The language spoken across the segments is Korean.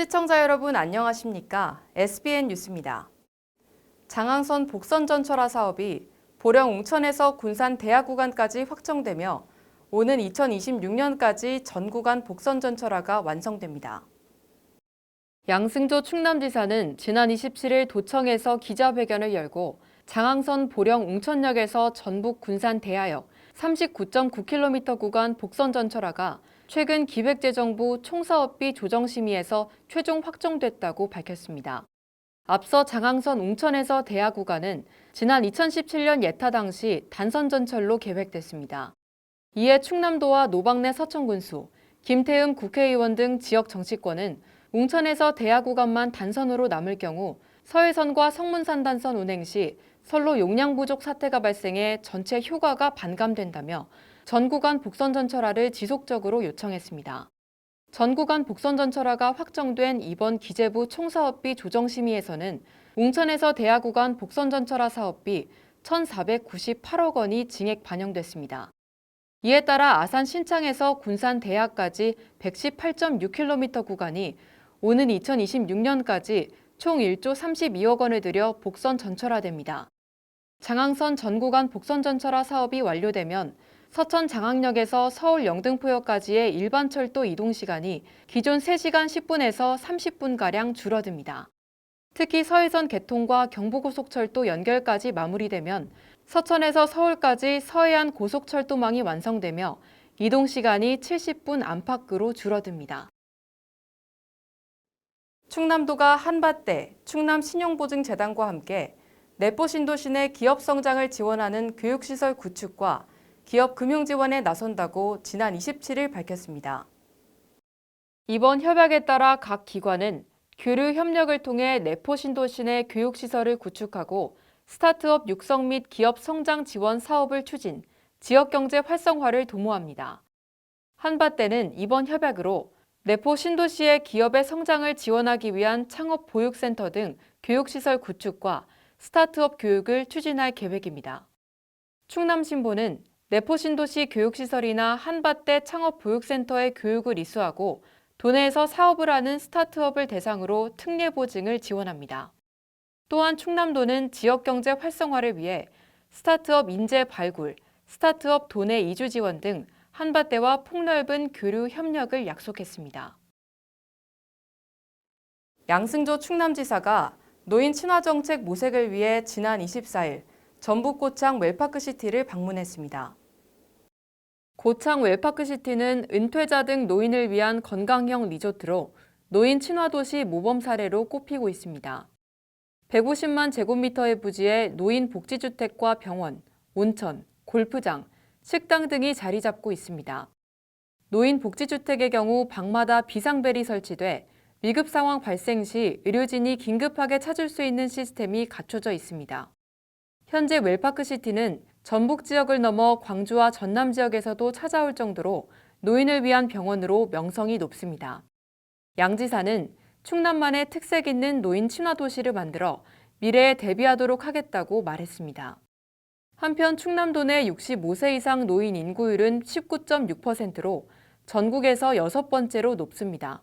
시청자 여러분 안녕하십니까? SBN 뉴스입니다. 장항선 복선 전철화 사업이 보령 웅천에서 군산 대하 구간까지 확정되며 오는 2026년까지 전 구간 복선 전철화가 완성됩니다. 양승조 충남지사는 지난 27일 도청에서 기자회견을 열고 장항선 보령 웅천역에서 전북 군산 대하역 39.9km 구간 복선 전철화가 최근 기획재정부 총사업비 조정심의에서 최종 확정됐다고 밝혔습니다. 앞서 장항선 웅천에서 대하 구간은 지난 2017년 예타 당시 단선 전철로 계획됐습니다. 이에 충남도와 노방래 서천군수, 김태흠 국회의원 등 지역 정치권은 웅천에서 대하 구간만 단선으로 남을 경우 서해선과 성문산 단선 운행 시 선로 용량 부족 사태가 발생해 전체 효과가 반감된다며 전 구간 복선 전철화를 지속적으로 요청했습니다. 전 구간 복선 전철화가 확정된 이번 기재부 총사업비 조정심의에서는 웅천에서 대하 구간 복선 전철화 사업비 1,498억 원이 증액 반영됐습니다. 이에 따라 아산 신창에서 군산 대하까지 118.6km 구간이 오는 2026년까지 총 1조 32억 원을 들여 복선 전철화됩니다. 장항선 전 구간 복선 전철화 사업이 완료되면 서천 장항역에서 서울 영등포역까지의 일반 철도 이동 시간이 기존 3시간 10분에서 30분가량 줄어듭니다. 특히 서해선 개통과 경부고속철도 연결까지 마무리되면 서천에서 서울까지 서해안 고속철도망이 완성되며 이동 시간이 70분 안팎으로 줄어듭니다. 충남도가 한밭대 충남 신용보증재단과 함께 내포 신도시 내 기업 성장을 지원하는 교육시설 구축과 기업 금융 지원에 나선다고 지난 27일 밝혔습니다. 이번 협약에 따라 각 기관은 교류 협력을 통해 내포 신도시 내 교육시설을 구축하고 스타트업 육성 및 기업 성장 지원 사업을 추진, 지역 경제 활성화를 도모합니다. 한밭대는 이번 협약으로 내포 신도시의 기업의 성장을 지원하기 위한 창업 보육센터 등 교육시설 구축과 스타트업 교육을 추진할 계획입니다. 충남신보는 내포 신도시 교육시설이나 한밭대 창업 보육센터의 교육을 이수하고 도내에서 사업을 하는 스타트업을 대상으로 특례 보증을 지원합니다. 또한 충남도는 지역 경제 활성화를 위해 스타트업 인재 발굴, 스타트업 도내 이주 지원 등 한밭대와 폭넓은 교류 협력을 약속했습니다. 양승조 충남지사가 노인 친화 정책 모색을 위해 지난 24일 전북 고창 웰파크시티를 방문했습니다. 고창 웰파크시티는 은퇴자 등 노인을 위한 건강형 리조트로 노인 친화 도시 모범 사례로 꼽히고 있습니다. 150만 제곱미터의 부지에 노인 복지주택과 병원, 온천, 골프장, 식당 등이 자리 잡고 있습니다. 노인 복지주택의 경우 방마다 비상벨이 설치돼 위급 상황 발생 시 의료진이 긴급하게 찾을 수 있는 시스템이 갖춰져 있습니다. 현재 웰파크시티는 전북 지역을 넘어 광주와 전남 지역에서도 찾아올 정도로 노인을 위한 병원으로 명성이 높습니다. 양 지사는 충남만의 특색 있는 노인 친화 도시를 만들어 미래에 대비하도록 하겠다고 말했습니다. 한편 충남도 내 65세 이상 노인 인구율은 19.6%로 전국에서 여섯 번째로 높습니다.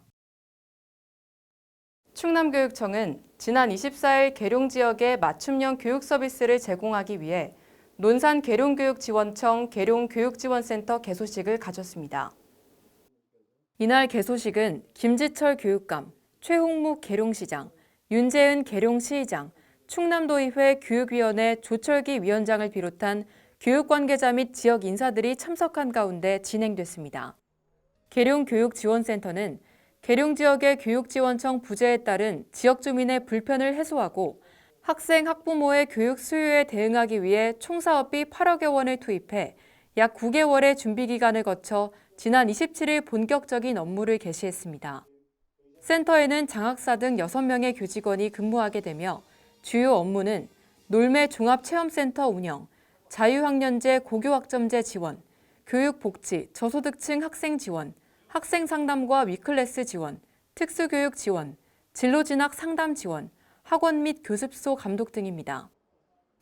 충남교육청은 지난 24일 계룡 지역에 맞춤형 교육 서비스를 제공하기 위해 논산 계룡교육지원청 계룡교육지원센터 개소식을 가졌습니다. 이날 개소식은 김지철 교육감, 최홍묵 계룡시장, 윤재은 계룡시의장, 충남도의회 교육위원회 조철기 위원장을 비롯한 교육 관계자 및 지역 인사들이 참석한 가운데 진행됐습니다. 계룡교육지원센터는 계룡 지역의 교육지원청 부재에 따른 지역 주민의 불편을 해소하고 학생, 학부모의 교육 수요에 대응하기 위해 총사업비 8억여 원을 투입해 약 9개월의 준비 기간을 거쳐 지난 27일 본격적인 업무를 개시했습니다. 센터에는 장학사 등 6명의 교직원이 근무하게 되며 주요 업무는 놀매 종합체험센터 운영, 자유학년제 고교학점제 지원, 교육복지, 저소득층 학생 지원, 학생 상담과 위클래스 지원, 특수교육 지원, 진로 진학 상담 지원, 학원 및 교습소 감독 등입니다.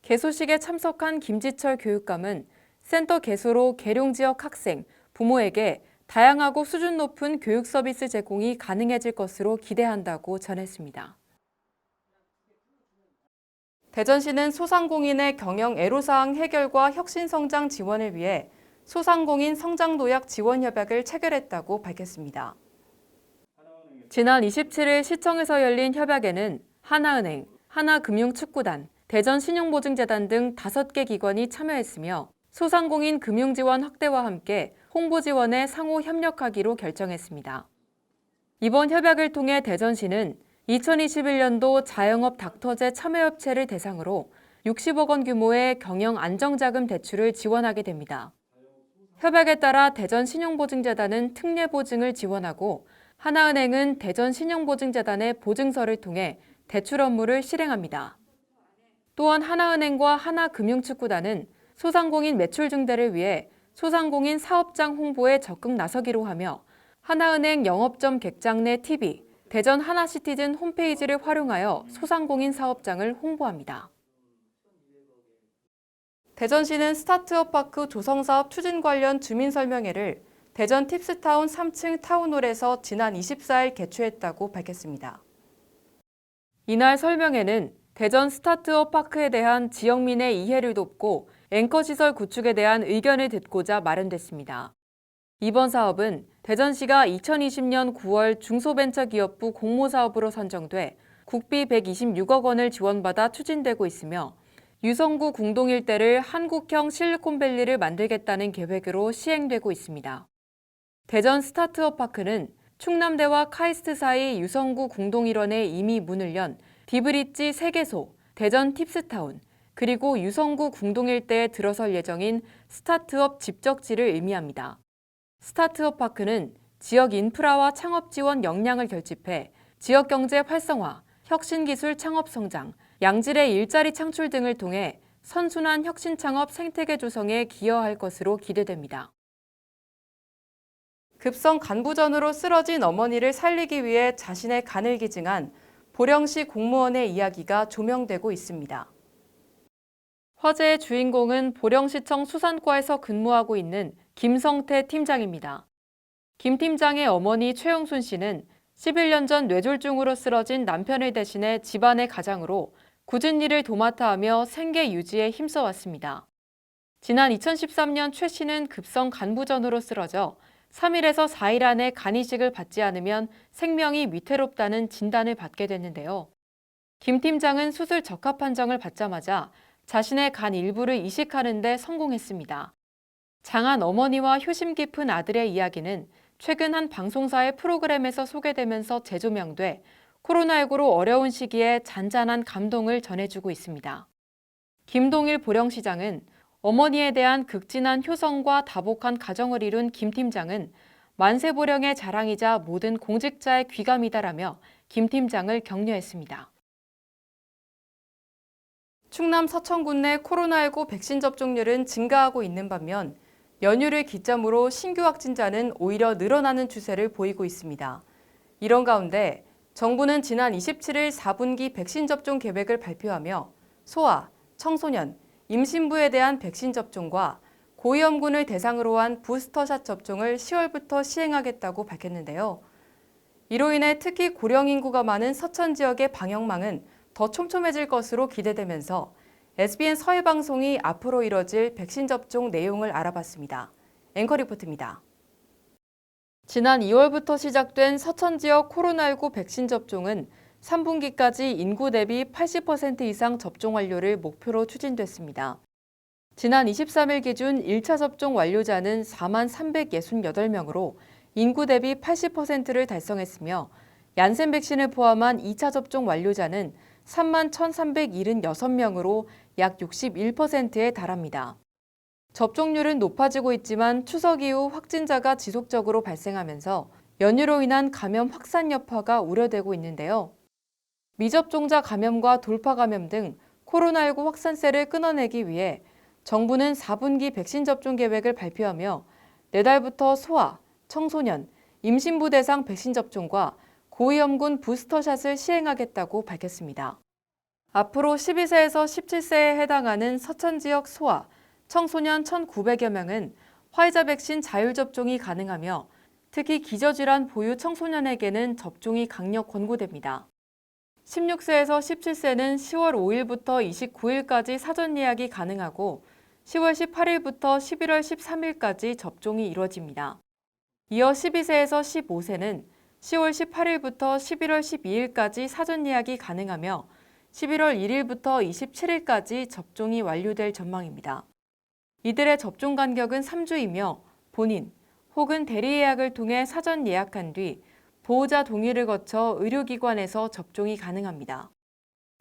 개소식에 참석한 김지철 교육감은 센터 개소로 계룡 지역 학생, 부모에게 다양하고 수준 높은 교육 서비스 제공이 가능해질 것으로 기대한다고 전했습니다. 대전시는 소상공인의 경영 애로사항 해결과 혁신성장 지원을 위해 소상공인 성장도약 지원협약을 체결했다고 밝혔습니다. 지난 27일 시청에서 열린 협약에는 하나은행, 하나금융축구단, 대전신용보증재단 등 5개 기관이 참여했으며 소상공인 금융지원 확대와 함께 홍보 지원에 상호 협력하기로 결정했습니다. 이번 협약을 통해 대전시는 2021년도 자영업 닥터제 참여업체를 대상으로 60억 원 규모의 경영 안정자금 대출을 지원하게 됩니다. 협약에 따라 대전신용보증재단은 특례보증을 지원하고 하나은행은 대전신용보증재단의 보증서를 통해 대출 업무를 실행합니다. 또한 하나은행과 하나금융축구단은 소상공인 매출 증대를 위해 소상공인 사업장 홍보에 적극 나서기로 하며 하나은행 영업점 객장 내 TV, 대전 하나시티즌 홈페이지를 활용하여 소상공인 사업장을 홍보합니다. 대전시는 스타트업 파크 조성 사업 추진 관련 주민 설명회를 대전 팁스타운 3층 타운홀에서 지난 24일 개최했다고 밝혔습니다. 이날 설명회는 대전 스타트업 파크에 대한 지역민의 이해를 돕고 앵커 시설 구축에 대한 의견을 듣고자 마련됐습니다. 이번 사업은 대전시가 2020년 9월 중소벤처기업부 공모사업으로 선정돼 국비 126억 원을 지원받아 추진되고 있으며 유성구 궁동 일대를 한국형 실리콘밸리를 만들겠다는 계획으로 시행되고 있습니다. 대전 스타트업 파크는 충남대와 카이스트 사이 유성구 궁동 일원에 이미 문을 연 디브리지 3개소, 대전 팁스타운, 그리고 유성구 궁동 일대에 들어설 예정인 스타트업 집적지를 의미합니다. 스타트업 파크는 지역 인프라와 창업 지원 역량을 결집해 지역 경제 활성화, 혁신 기술 창업 성장, 양질의 일자리 창출 등을 통해 선순환 혁신 창업 생태계 조성에 기여할 것으로 기대됩니다. 급성 간부전으로 쓰러진 어머니를 살리기 위해 자신의 간을 기증한 보령시 공무원의 이야기가 조명되고 있습니다. 화제의 주인공은 보령시청 수산과에서 근무하고 있는 김성태 팀장입니다. 김 팀장의 어머니 최영순 씨는 11년 전 뇌졸중으로 쓰러진 남편을 대신해 집안의 가장으로 굳은 일을 도맡아 하며 생계 유지에 힘써왔습니다. 지난 2013년 최 씨는 급성 간부전으로 쓰러져 3일에서 4일 안에 간 이식을 받지 않으면 생명이 위태롭다는 진단을 받게 됐는데요. 김 팀장은 수술 적합 판정을 받자마자 자신의 간 일부를 이식하는 데 성공했습니다. 장한 어머니와 효심 깊은 아들의 이야기는 최근 한 방송사의 프로그램에서 소개되면서 재조명돼 코로나19로 어려운 시기에 잔잔한 감동을 전해주고 있습니다. 김동일 보령시장은 어머니에 대한 극진한 효성과 다복한 가정을 이룬 김 팀장은 만세보령의 자랑이자 모든 공직자의 귀감이다라며 김 팀장을 격려했습니다. 충남 서천군 내 코로나19 백신 접종률은 증가하고 있는 반면 연휴를 기점으로 신규 확진자는 오히려 늘어나는 추세를 보이고 있습니다. 이런 가운데 정부는 지난 27일 4분기 백신 접종 계획을 발표하며 소아, 청소년, 임신부에 대한 백신 접종과 고위험군을 대상으로 한 부스터샷 접종을 10월부터 시행하겠다고 밝혔는데요. 이로 인해 특히 고령 인구가 많은 서천 지역의 방역망은 더 촘촘해질 것으로 기대되면서 SBN 서해방송이 앞으로 이뤄질 백신 접종 내용을 알아봤습니다. 앵커 리포트입니다. 지난 2월부터 시작된 서천 지역 코로나19 백신 접종은 3분기까지 인구 대비 80% 이상 접종 완료를 목표로 추진됐습니다. 지난 23일 기준 1차 접종 완료자는 4만 368명으로 인구 대비 80%를 달성했으며 얀센 백신을 포함한 2차 접종 완료자는 3만 1,376명으로 약 61%에 달합니다. 접종률은 높아지고 있지만 추석 이후 확진자가 지속적으로 발생하면서 연휴로 인한 감염 확산 여파가 우려되고 있는데요. 미접종자 감염과 돌파 감염 등 코로나19 확산세를 끊어내기 위해 정부는 4분기 백신 접종 계획을 발표하며 내달부터 소아, 청소년, 임신부 대상 백신 접종과 고위험군 부스터샷을 시행하겠다고 밝혔습니다. 앞으로 12세에서 17세에 해당하는 서천 지역 소아, 청소년 1,900여 명은 화이자 백신 자율 접종이 가능하며 특히 기저질환 보유 청소년에게는 접종이 강력 권고됩니다. 16세에서 17세는 10월 5일부터 29일까지 사전 예약이 가능하고 10월 18일부터 11월 13일까지 접종이 이뤄집니다. 이어 12세에서 15세는 10월 18일부터 11월 12일까지 사전 예약이 가능하며 11월 1일부터 27일까지 접종이 완료될 전망입니다. 이들의 접종 간격은 3주이며 본인 혹은 대리 예약을 통해 사전 예약한 뒤 보호자 동의를 거쳐 의료기관에서 접종이 가능합니다.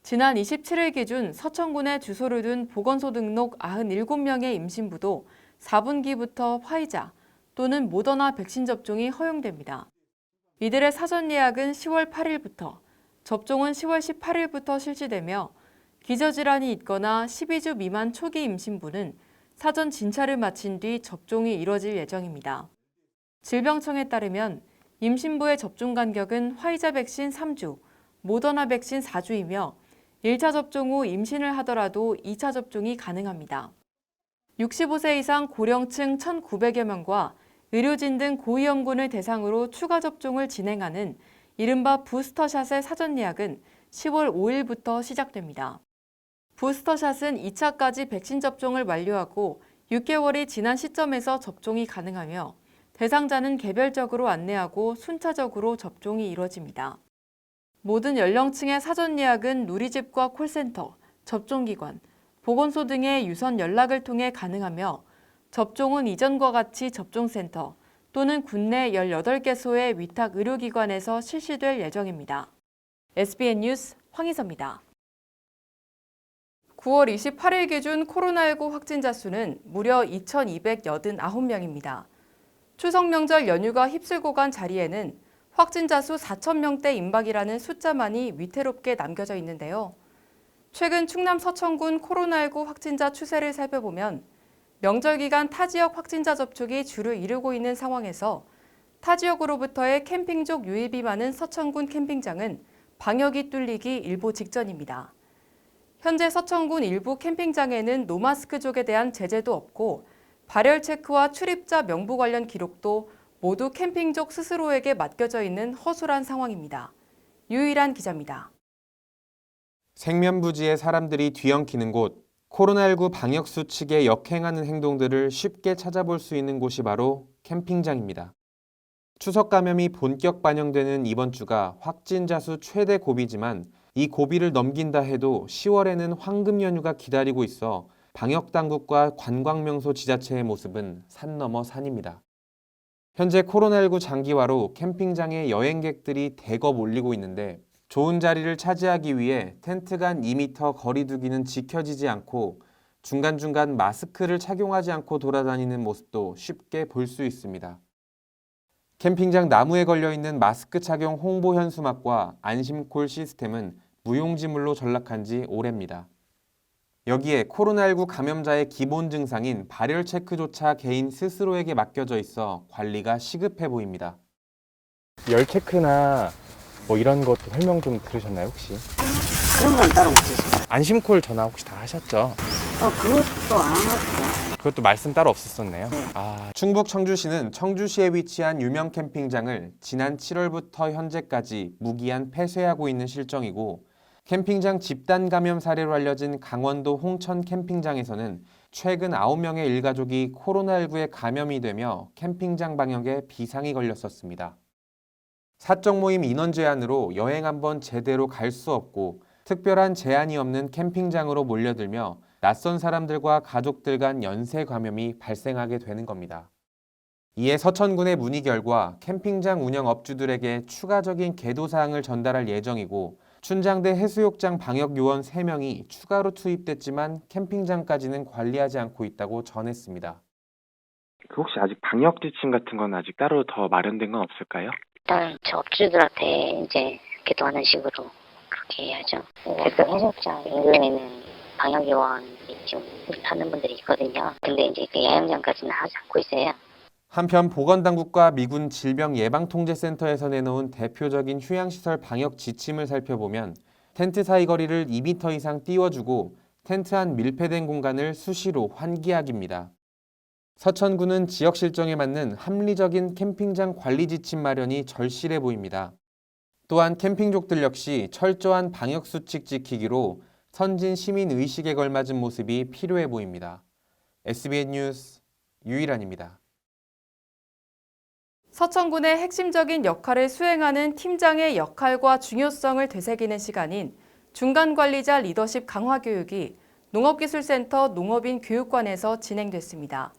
지난 27일 기준 서천군에 주소를 둔 보건소 등록 97명의 임신부도 4분기부터 화이자 또는 모더나 백신 접종이 허용됩니다. 이들의 사전 예약은 10월 8일부터, 접종은 10월 18일부터 실시되며 기저질환이 있거나 12주 미만 초기 임신부는 사전 진찰을 마친 뒤 접종이 이뤄질 예정입니다. 질병청에 따르면 임신부의 접종 간격은 화이자 백신 3주, 모더나 백신 4주이며 1차 접종 후 임신을 하더라도 2차 접종이 가능합니다. 65세 이상 고령층 1,900여 명과 의료진 등 고위험군을 대상으로 추가 접종을 진행하는 이른바 부스터샷의 사전 예약은 10월 5일부터 시작됩니다. 부스터샷은 2차까지 백신 접종을 완료하고 6개월이 지난 시점에서 접종이 가능하며 대상자는 개별적으로 안내하고 순차적으로 접종이 이뤄집니다. 모든 연령층의 사전 예약은 누리집과 콜센터, 접종기관, 보건소 등의 유선 연락을 통해 가능하며 접종은 이전과 같이 접종센터 또는 국내 18개소의 위탁 의료기관에서 실시될 예정입니다. SBN 뉴스 황희서입니다. 9월 28일 기준 코로나19 확진자 수는 무려 2,289명입니다. 추석 명절 연휴가 휩쓸고 간 자리에는 확진자 수 4,000명대 임박이라는 숫자만이 위태롭게 남겨져 있는데요. 최근 충남 서천군 코로나19 확진자 추세를 살펴보면 명절 기간 타 지역 확진자 접촉이 주를 이루고 있는 상황에서 타 지역으로부터의 캠핑족 유입이 많은 서천군 캠핑장은 방역이 뚫리기 일보 직전입니다. 현재 서천군 일부 캠핑장에는 노마스크족에 대한 제재도 없고 발열 체크와 출입자 명부 관련 기록도 모두 캠핑족 스스로에게 맡겨져 있는 허술한 상황입니다. 유일한 기자입니다. 생면부지에 사람들이 뒤엉키는 곳, 코로나19 방역 수칙에 역행하는 행동들을 쉽게 찾아볼 수 있는 곳이 바로 캠핑장입니다. 추석 감염이 본격 반영되는 이번 주가 확진자 수 최대 고비지만 이 고비를 넘긴다 해도 10월에는 황금 연휴가 기다리고 있어 방역 당국과 관광명소 지자체의 모습은 산 넘어 산입니다. 현재 코로나19 장기화로 캠핑장에 여행객들이 대거 몰리고 있는데 좋은 자리를 차지하기 위해 텐트 간 2m 거리 두기는 지켜지지 않고 중간중간 마스크를 착용하지 않고 돌아다니는 모습도 쉽게 볼 수 있습니다. 캠핑장 나무에 걸려 있는 마스크 착용 홍보 현수막과 안심콜 시스템은 무용지물로 전락한 지 오래입니다. 여기에 코로나19 감염자의 기본 증상인 발열 체크조차 개인 스스로에게 맡겨져 있어 관리가 시급해 보입니다. 열 체크나 뭐 이런 것도 설명 좀 들으셨나요 혹시? 그런 건 따로 없으시죠? 안심콜 전화 혹시 다 하셨죠? 어, 그것도 안 하고. 그것도 말씀 따로 없었었네요. 아 충북 청주시는 청주시에 위치한 유명 캠핑장을 지난 7월부터 현재까지 무기한 폐쇄하고 있는 실정이고 캠핑장 집단 감염 사례로 알려진 강원도 홍천 캠핑장에서는 최근 9명의 일가족이 코로나19에 감염이 되며 캠핑장 방역에 비상이 걸렸었습니다. 사적 모임 인원 제한으로 여행 한번 제대로 갈 수 없고 특별한 제한이 없는 캠핑장으로 몰려들며 낯선 사람들과 가족들 간 연쇄 감염이 발생하게 되는 겁니다. 이에 서천군의 문의 결과 캠핑장 운영 업주들에게 추가적인 계도 사항을 전달할 예정이고 춘장대 해수욕장 방역 요원 3명이 추가로 투입됐지만 캠핑장까지는 관리하지 않고 있다고 전했습니다. 그 혹시 아직 방역 지침 같은 건 아직 따로 더 마련된 건 없을까요? 일단 저 업주들한테 이제 기도하는 식으로 그렇게 해야죠. 그래서 해수욕장 인근에는 방역 요원이 좀 하는 분들이 있거든요. 근데 이제 그 야영장까지는 하지 않고 있어요. 한편 보건당국과 미군 질병예방통제센터에서 내놓은 대표적인 휴양시설 방역 지침을 살펴보면 텐트 사이 거리를 2m 이상 띄워주고 텐트 안 밀폐된 공간을 수시로 환기하기입니다. 서천구는 지역 실정에 맞는 합리적인 캠핑장 관리 지침 마련이 절실해 보입니다. 또한 캠핑족들 역시 철저한 방역 수칙 지키기로 선진 시민 의식에 걸맞은 모습이 필요해 보입니다. SBN 뉴스 유일한입니다. 서천군의 핵심적인 역할을 수행하는 팀장의 역할과 중요성을 되새기는 시간인 중간관리자 리더십 강화 교육이 농업기술센터 농업인 교육관에서 진행됐습니다.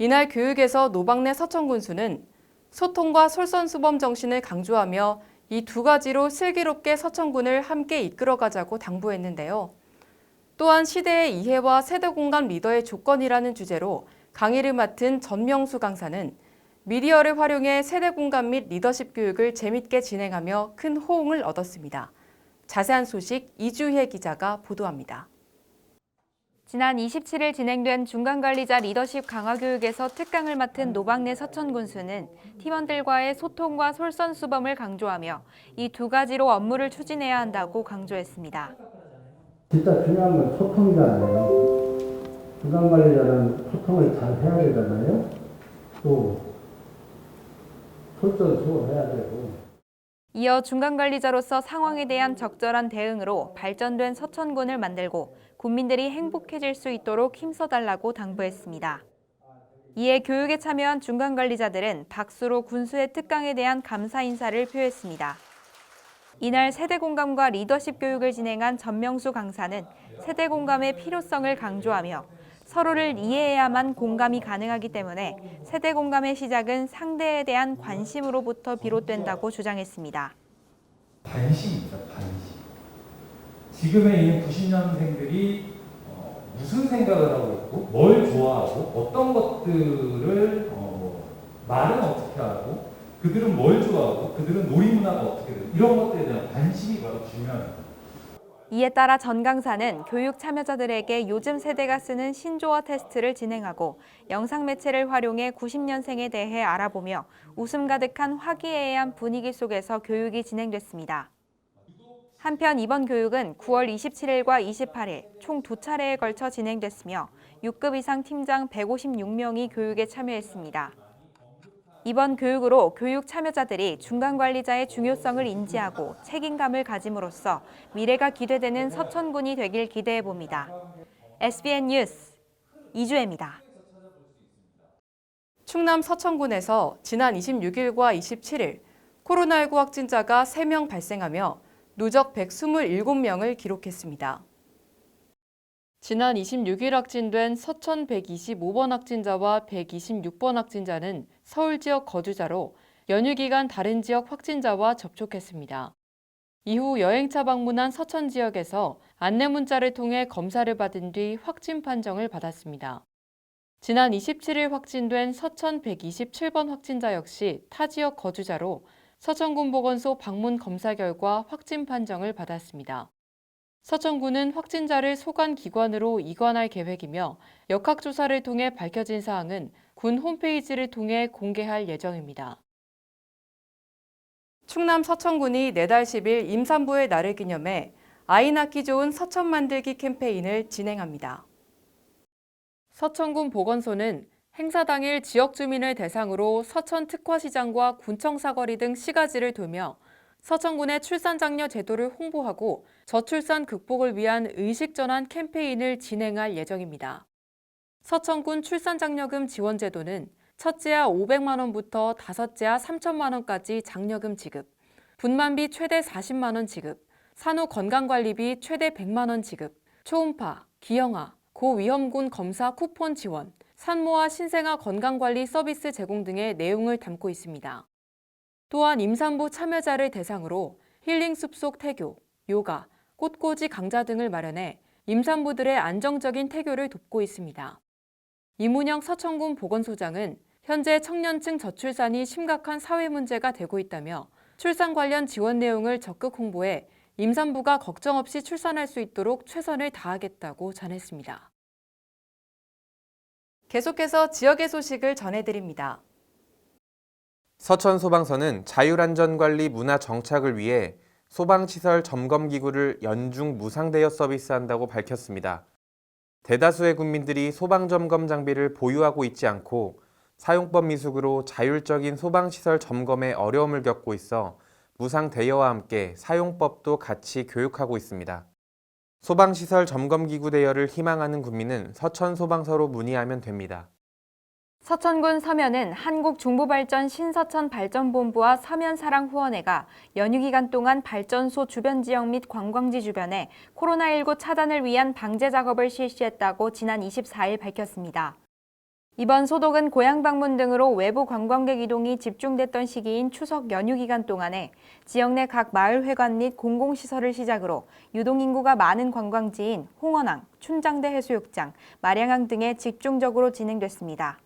이날 교육에서 노박래 서천군수는 소통과 솔선수범 정신을 강조하며 이 두 가지로 슬기롭게 서천군을 함께 이끌어가자고 당부했는데요. 또한 시대의 이해와 세대 공감 리더의 조건이라는 주제로 강의를 맡은 전명수 강사는 미디어를 활용해 세대 공감 및 리더십 교육을 재밌게 진행하며 큰 호응을 얻었습니다. 자세한 소식 이주혜 기자가 보도합니다. 지난 27일 진행된 중간관리자 리더십 강화 교육에서 특강을 맡은 노박래 서천 군수는 팀원들과의 소통과 솔선수범을 강조하며 이 두 가지로 업무를 추진해야 한다고 강조했습니다. 진짜 중요한 건 소통이잖아요. 중간 관리자는 소통을 잘 해야 되잖아요. 또 솔선수범해야 되고. 이어 중간관리자로서 상황에 대한 적절한 대응으로 발전된 서천군을 만들고 국민들이 행복해질 수 있도록 힘써달라고 당부했습니다. 이에 교육에 참여한 중간관리자들은 박수로 군수의 특강에 대한 감사 인사를 표했습니다. 이날 세대 공감과 리더십 교육을 진행한 전명수 강사는 세대 공감의 필요성을 강조하며 서로를 이해해야만 공감이 가능하기 때문에 세대 공감의 시작은 상대에 대한 관심으로부터 비롯된다고 주장했습니다. 관심입니다, 관심. 지금에 있는 90년생들이 어, 무슨 생각을 하고 있고, 뭘 좋아하고, 어떤 것들을 어, 말은 어떻게 하고, 그들은 뭘 좋아하고, 그들은 놀이 문화가 어떻게 되고, 이런 것들에 대한 관심이 바로 중요합니다. 이에 따라 전 강사는 교육 참여자들에게 요즘 세대가 쓰는 신조어 테스트를 진행하고 영상 매체를 활용해 90년생에 대해 알아보며 웃음 가득한 화기애애한 분위기 속에서 교육이 진행됐습니다. 한편 이번 교육은 9월 27일과 28일 총 두 차례에 걸쳐 진행됐으며 6급 이상 팀장 156명이 교육에 참여했습니다. 이번 교육으로 교육 참여자들이 중간 관리자의 중요성을 인지하고 책임감을 가짐으로써 미래가 기대되는 서천군이 되길 기대해 봅니다. SBN 뉴스 이주혜입니다. 충남 서천군에서 지난 26일과 27일 코로나19 확진자가 3명 발생하며 누적 127명을 기록했습니다. 지난 26일 확진된 서천 125번 확진자와 126번 확진자는 서울 지역 거주자로 연휴 기간 다른 지역 확진자와 접촉했습니다. 이후 여행차 방문한 서천 지역에서 안내 문자를 통해 검사를 받은 뒤 확진 판정을 받았습니다. 지난 27일 확진된 서천 127번 확진자 역시 타 지역 거주자로 서천군 보건소 방문 검사 결과 확진 판정을 받았습니다. 서천군은 확진자를 소관 기관으로 이관할 계획이며 역학조사를 통해 밝혀진 사항은 군 홈페이지를 통해 공개할 예정입니다. 충남 서천군이 내달 10일 임산부의 날을 기념해 아이 낳기 좋은 서천 만들기 캠페인을 진행합니다. 서천군 보건소는 행사 당일 지역 주민을 대상으로 서천 특화시장과 군청 사거리 등 시가지를 돌며 서천군의 출산장려 제도를 홍보하고 저출산 극복을 위한 의식전환 캠페인을 진행할 예정입니다. 서천군 출산장려금 지원제도는 첫째아 500만 원부터 다섯째아 3천만 원까지 장려금 지급, 분만비 최대 40만 원 지급, 산후 건강관리비 최대 100만 원 지급, 초음파, 기형아, 고위험군 검사 쿠폰 지원, 산모와 신생아 건강관리 서비스 제공 등의 내용을 담고 있습니다. 또한 임산부 참여자를 대상으로 힐링 숲속 태교, 요가, 꽃꽂이 강좌 등을 마련해 임산부들의 안정적인 태교를 돕고 있습니다. 이문영 서천군 보건소장은 현재 청년층 저출산이 심각한 사회 문제가 되고 있다며 출산 관련 지원 내용을 적극 홍보해 임산부가 걱정 없이 출산할 수 있도록 최선을 다하겠다고 전했습니다. 계속해서 지역의 소식을 전해드립니다. 서천 소방서는 자율안전관리 문화 정착을 위해 소방시설 점검기구를 연중 무상 대여 서비스한다고 밝혔습니다. 대다수의 국민들이 소방점검 장비를 보유하고 있지 않고 사용법 미숙으로 자율적인 소방시설 점검에 어려움을 겪고 있어 무상 대여와 함께 사용법도 같이 교육하고 있습니다. 소방시설 점검기구 대여를 희망하는 국민은 서천소방서로 문의하면 됩니다. 서천군 서면은 한국중부발전 신서천 발전본부와 서면사랑 후원회가 연휴 기간 동안 발전소 주변 지역 및 관광지 주변에 코로나19 차단을 위한 방제 작업을 실시했다고 지난 24일 밝혔습니다. 이번 소독은 고향 방문 등으로 외부 관광객 이동이 집중됐던 시기인 추석 연휴 기간 동안에 지역 내 각 마을 회관 및 공공시설을 시작으로 유동인구가 많은 관광지인 홍원항, 춘장대 해수욕장, 마량항 등에 집중적으로 진행됐습니다.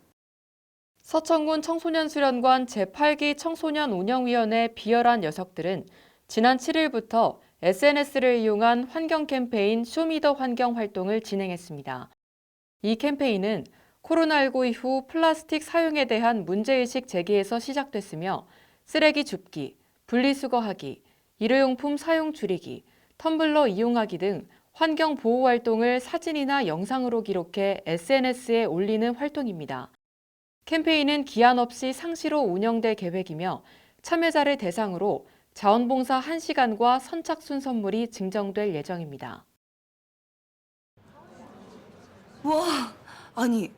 서천군 청소년수련관 제8기 청소년 운영위원회 비열한 녀석들은 지난 7일부터 SNS를 이용한 환경 캠페인 쇼미더 환경 활동을 진행했습니다. 이 캠페인은 코로나19 이후 플라스틱 사용에 대한 문제의식 제기에서 시작됐으며 쓰레기 줍기, 분리수거하기, 일회용품 사용 줄이기, 텀블러 이용하기 등 환경 보호 활동을 사진이나 영상으로 기록해 SNS에 올리는 활동입니다. 캠페인은 기한 없이 상시로 운영될 계획이며 참여자를 대상으로 자원봉사 1시간과 선착순 선물이 증정될 예정입니다. 와, 아니,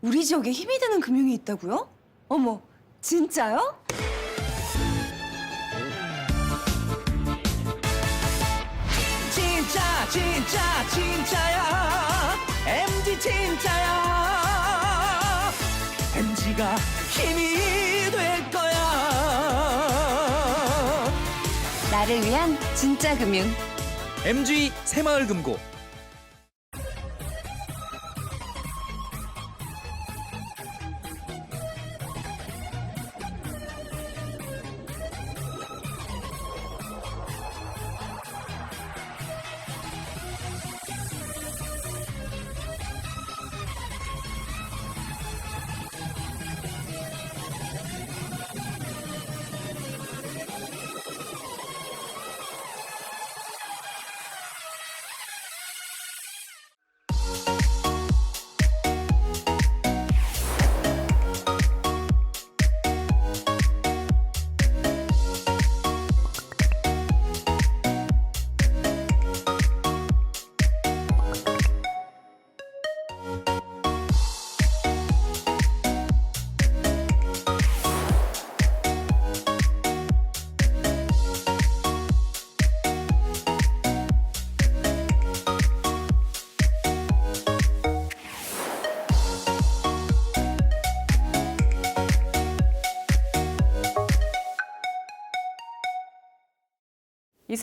우리 지역에 힘이 되는 금융이 있다고요? 어머, 진짜요? 진짜 진짜 진짜야 MG 진짜야 MG가 힘이 될 거야 나를 위한 진짜 금융. MG 새마을금고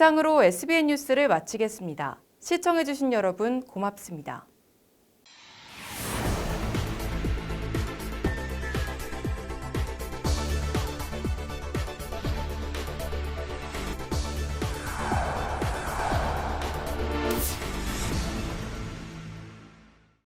이상으로 SBN 뉴스를 마치겠습니다. 시청해주신 여러분 고맙습니다.